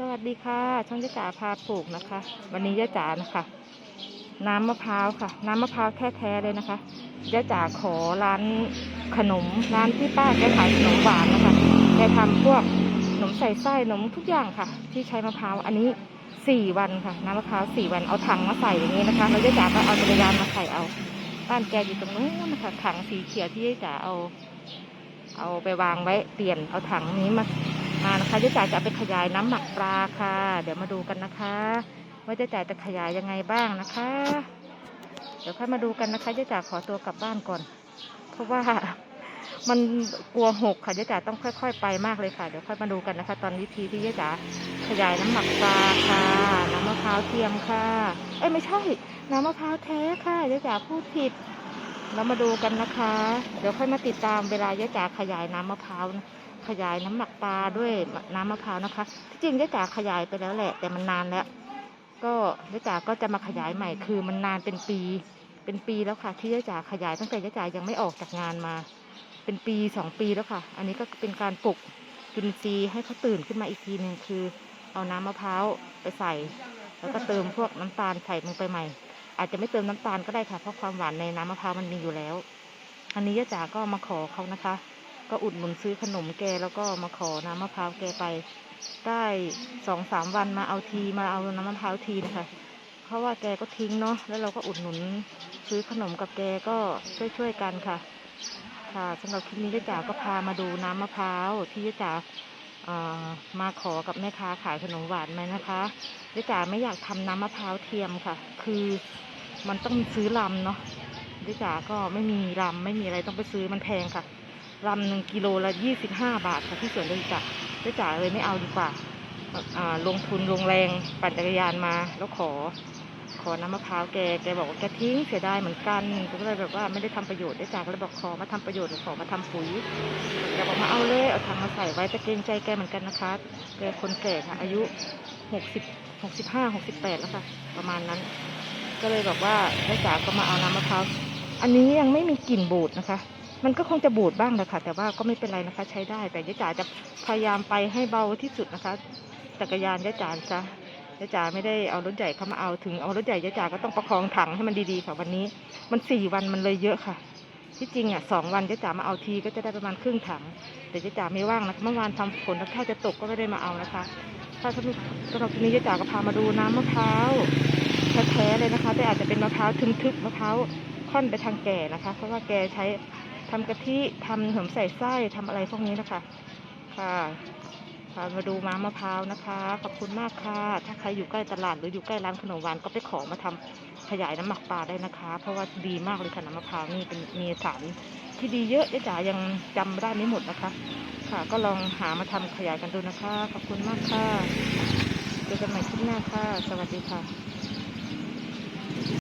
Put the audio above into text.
สวัสดีค่ะ ช่องยะจ๋าพาปลูกนะคะ วันนี้ยะจ๋านะคะ น้ำมะพร้าวค่ะ น้ำมะพร้าวแท้ๆเลยนะคะยะจ๋าขอร้านขนมร้านที่ป้าแกขายขนมหวานนะคะแกทำพวกขนมใส่ไส้ขนมทุกอย่างค่ะ ที่ใช้มะพร้าวอันนี้สี่วันค่ะ น้ำมะพร้าวสี่วันเอาถังมาใส่อย่างนี้นะคะแล้วยะจ๋าก็เอาจักรยานมาใส่เอา บ้านแกอยู่ตรงนู้นนะคะถังสีเขียวที่ยะจ๋าเอา เอาไปวางไว้เปลี่ยนเอาถังนี้มา มานะคะเจ๊จ่ายจะไปขยายน้ำหมักปลาค่ะ เดี๋ยวมาดูกันนะคะ ว่าเจ๊จ่ายจะขยายยังไงบ้างนะคะ เดี๋ยวค่อยมาดูกันนะคะเจ๊จ่าขอตัวกลับบ้านก่อน เพราะว่ามันกลัวหกค่ะเจ๊จ่าต้องค่อย ๆ ไปมากเลยค่ะ เดี๋ยวค่อยมาดูกันนะคะ ตอนวิธีที่เจ๊จ่าขยายน้ำหมักปลาค่ะ น้ำมะพร้าวเทียมค่ะ เอ้ยไม่ใช่ น้ำมะพร้าวแท้ค่ะเจ๊จ่าพูดผิดเรามาดูกันนะคะ เดี๋ยวค่อยมาติดตามเวลาเจ๊จ๋าขยายน้ำมะพร้าวนะ ขยายน้ำหมักปลาด้วยน้ำมะพร้าวนะคะ ที่จริงเจ๊จ๋าขยายไปแล้วแหละ แต่มันนานแล้ว ก็เจ๊จ๋าก็จะมาขยายใหม่ คือมันนานเป็นปี เป็นปีแล้วค่ะ ที่เจ๊จ๋าขยายตั้งแต่เจ๊จ๋ายังไม่ออกจากงานมา เป็นปีสองปีแล้วค่ะ อันนี้ก็เป็นการปลุกจุลินทรีย์ให้เขาตื่นขึ้นมาอีกทีหนึ่งคือ เอาน้ำมะพร้าวไปใส่ แล้วก็เติมพวกน้ำตาลใส่ลงไปใหม่ อาจจะไม่เติมน้ำตาลก็ได้ค่ะ เพราะความหวานในน้ำมะพร้าวมันมีอยู่แล้ว อันนี้ย่าจ๋าก็มาขอเขานะคะ ก็อุดหนุนซื้อขนมแกแล้วก็มาขอน้ำมะพร้าวแกไป ได้สองสามวันมาเอาทีมาเอาน้ำมะพร้าวทีนะคะเพราะว่าแกก็ทิ้งเนาะแล้วเราก็อุดหนุนซื้อขนมกับแกก็ช่วยๆกันค่ะ ค่ะสำหรับคลิปนี้ย่าจ๋าก็พามาดูน้ำมะพร้าวที่ย่าจ๋ามาขอกับแม่ค้าขายขนมหวานไหมนะคะย่าจ๋าไม่อยากทำน้ำมะพร้าวเทียมค่ะ คือมันต้องซื้อลำเนาะย่าจ๋าก็ไม่มีลำไม่มีอะไรต้องไปซื้อมันแพงค่ะ ลำหนึ่งกิโลละยี่สิบห้าบาทค่ะที่สวนเลยจ๋าย่าจ๋าเลยไม่เอาดีกว่าลงทุนลงแรงปั่นจักรยานมา แล้วขอ ขอน้ำมะพร้าวแกแกบอกว่าแกทิ้งเสียดายเหมือนกันก็เลยแบบว่าไม่ได้ทำประโยชน์ได้จากก็เลยบอกขอมาทำประโยชน์ขอมาทำปุ๋ยแกบอกมาเอาเลยเอาถังมาใส่ไว้แต่เกรงใจแกเหมือนกันนะคะแกคนแก่ค่ะ อายุหกสิบหกสิบห้าหกสิบแปดแล้วค่ะ ประมาณนั้น ก็เลยบอกว่าได้จากก็มาเอาน้ำมะพร้าวอันนี้ยังไม่มีกลิ่นบูดนะคะ มันก็คงจะบูดบ้างแหละค่ะแต่ว่าก็ไม่เป็นไรนะคะ ใช้ได้ แต่ยายจ๋าจะพยายามไปให้เบาที่สุดนะคะ จักรยานยายจ๋าจะยายจ๋าไม่ได้เอารถใหญ่เข้ามาเอาถึงเอารถใหญ่ยายจ๋าก็ต้องประคองถังให้มันดีๆค่ะวันนี้ มันสี่วันมันเลยเยอะค่ะ ที่จริงอะสองวันยายจ๋ามาเอาทีก็จะได้ประมาณครึ่งถัง แต่ยายจ๋าไม่ว่างนะคะเมื่อวานทำฝนแล้วถ้าจะตกก็ไม่ได้มาเอานะคะ ถ้าสำหรับสำหรับทีนี้ยายจ๋าก็พามาดูน้ำมะพร้าวแท้ๆเลยนะคะ แต่อาจจะเป็นมะพร้าวทึบๆมะพร้าวค่อนไปทางแก่นะคะ เพราะว่าแกใช้ ทำกะทิทำขนมใส่ไส้ทำอะไรพวกนี้นะคะ ค่ะพามาดูม้ามะพร้าวนะคะ ขอบคุณมากค่ะ ถ้าใครอยู่ใกล้ตลาดหรืออยู่ใกล้ร้านขนมหวานก็ไปขอมาทำขยายน้ำหมักปลาได้นะคะ เพราะว่าดีมากเลยค่ะน้ำมะพร้าวนี่เป็นมีสารที่ดีเยอะยายจ๋ายังจำได้ไม่หมดนะคะ ค่ะ ก็ลองหามาทำขยายกันดูนะคะ ขอบคุณมากค่ะ เจอกันใหม่คลิปหน้าค่ะ สวัสดีค่ะ